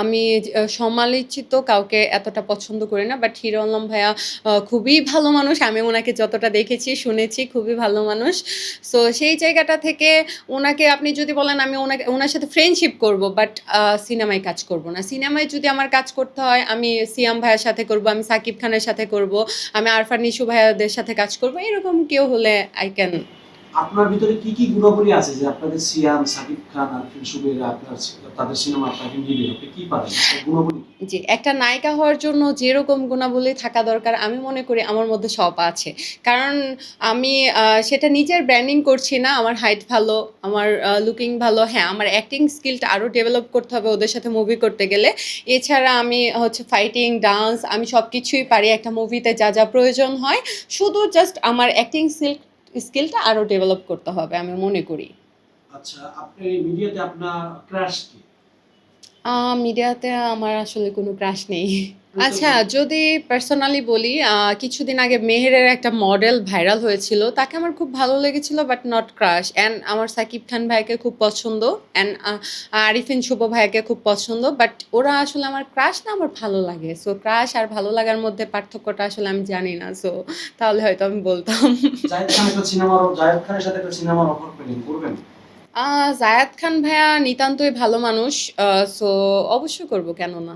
আমি সমালোচিত কাউকে এতটা পছন্দ করি না বাট হিরো আলম ভাইয়া খুবই ভালো মানুষ। আমি ওনাকে যতটা দেখেছি, শুনেছি, খুবই ভালো মানুষ। সো সেই জায়গাটা থেকে ওনাকে আপনি যদি বলেন, আমি ওনাকে, ওনার সাথে ফ্রেন্ডশিপ করব বাট সিনেমায় কাজ করব না। সিনেমায় যদি আমার কাজ করতে হয়, আমি সিয়াম ভাইয়ের সাথে করব, আমি সাকিব খানের সাথে করব, আমি আরফান নিশু ভাইয়াদের সাথে কাজ করব, এরকম কেউ হলে আই ক্যান আপনার ভিতরে কি কি গুণাবলী আছে যে আপনাদের সিয়াম, সাকিব খান আর সুবেরা আপনার তাদের সিনেমা আপনাকে নিবে আপনি কি পারেন গুণাবলী জি, একটা নায়িকা হওয়ার জন্য যেরকম গুণাবলী থাকা দরকার, আমি মনে করি আমার মধ্যে সব আছে। কারণ আমি সেটা নিজের ব্র্যান্ডিং করছি না, আমার হাইট ভালো, আমার লুকিং ভালো হ্যাঁ আমার অ্যাক্টিং স্কিলটা আরও ডেভেলপ করতে হবে ওদের সাথে মুভি করতে গেলে। এছাড়া আমি হচ্ছে ফাইটিং ডান্স আমি সব কিছুই পারি, একটা মুভিতে যা যা প্রয়োজন হয়। শুধু জাস্ট আমার অ্যাক্টিং স্কিল স্কিলটা আরও ডেভেলপ করতে হবে আমি মনে করি। আচ্ছা আপনি মিডিয়াতে আপনার ক্রাশ কি? মিডিয়াতে আমার আসলে কোনো ক্রাশ নেই। আচ্ছা যদি পার্সোনালি বলি কিছুদিন আগে মেহেরের একটা মডেল ভাইরাল হয়েছিল তাকে আমার খুব ভালো লেগেছিল বাট নট ক্রাশ অ্যান্ড আমার সাকিব খান ভাইকে খুব পছন্দ অ্যান্ড আরিফিন শুভ ভাইকে খুব পছন্দ বাট ওরা আসলে আমার ক্রাশ না আমার ভালো লাগে। সো ক্রাশ আর ভালো লাগার মধ্যে পার্থক্যটা আসলে আমি জানি না সো তাহলে হয়তো আমি বলতাম। জায়েদ খানের সাথে একটা সিনেমার অফার করবেন? জায়াদ খান ভাইয়া নিতান্তই ভালো মানুষ সো অবশ্যই করব, কেন না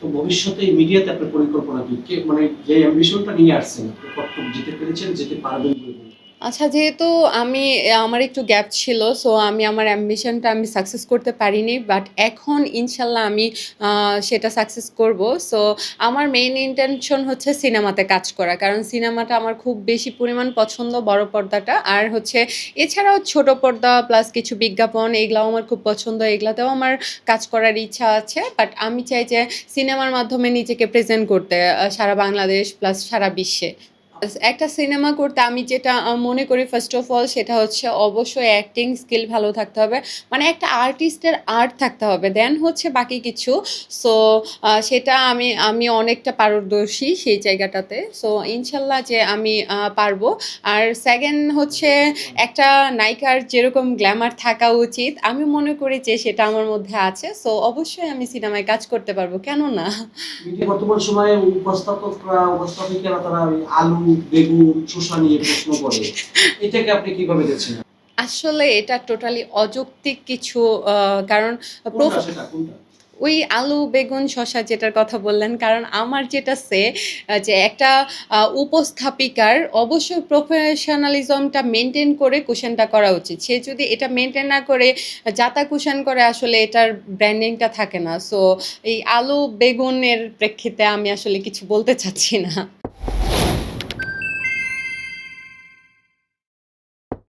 তো ভবিষ্যতে মিডিয়াতে আপনার পরিকল্পনা কি মানে যে অ্যাম্বিশনটা নিয়ে আসছেন কতটুকু যেতে পেরেছেন, যেতে পারবেন? আচ্ছা যেহেতু আমি, আমার একটু গ্যাপ ছিল সো আমি আমার অ্যাম্বিশনটা আমি সাকসেস করতে পারিনি বাট এখন ইনশাল্লাহ আমি সেটা সাকসেস করব। সো আমার মেইন ইন্টেনশন হচ্ছে সিনেমাতে কাজ করা, কারণ সিনেমাটা আমার খুব বেশি পরিমাণ পছন্দ বড় পর্দাটা। আর হচ্ছে, এছাড়াও ছোট পর্দা প্লাস কিছু বিজ্ঞাপন, এগুলাও আমার খুব পছন্দ, এগুলাতেও আমার কাজ করার ইচ্ছা আছে। বাট আমি চাই যে সিনেমার মাধ্যমে নিজেকে প্রেজেন্ট করতে সারা বাংলাদেশ প্লাস সারা বিশ্বে। একটা সিনেমা করতে আমি যেটা মনে করি ফার্স্ট অফ অল সেটা হচ্ছে অবশ্যই অ্যাক্টিং স্কিল ভালো থাকতে হবে। মানে একটা আর্টিস্টের আর্ট থাকতে হবে। দেন হচ্ছে বাকি কিছু। সো সেটা আমি আমি অনেকটা পারদর্শী সেই জায়গাটাতে। সো ইনশাল্লাহ যে আমি পারব। আর সেকেন্ড হচ্ছে একটা নায়িকার যেরকম গ্ল্যামার থাকা উচিত। আমি মনে করি যে সেটা আমার মধ্যে আছে। সো অবশ্যই আমি সিনেমায় কাজ করতে পারব। কেন না বর্তমান সময়ে উপস্থাপকরা, উপস্থাপিকারা তারা ওই আলু বেগুন শসা নিয়ে প্রশ্ন করে। এটাকে আপনি কীভাবে দেখছেন আসলে এটা টোটালি অযৌক্তিক কিছু কারণ ওই আলু বেগুন শসা যেটার কথা বললেন কারণ আমার যেটা সে যে একটা উপস্থাপিকার অবশ্যই প্রফেশনালিজমটা মেনটেন করে কুশনটা করা উচিত। সে যদি এটা মেনটেন না করে যাতা কুশন করে আসলে এটার ব্র্যান্ডিংটা থাকে না। সো এই আলু বেগুনের প্রেক্ষিতে আমি আসলে কিছু বলতে চাচ্ছি না।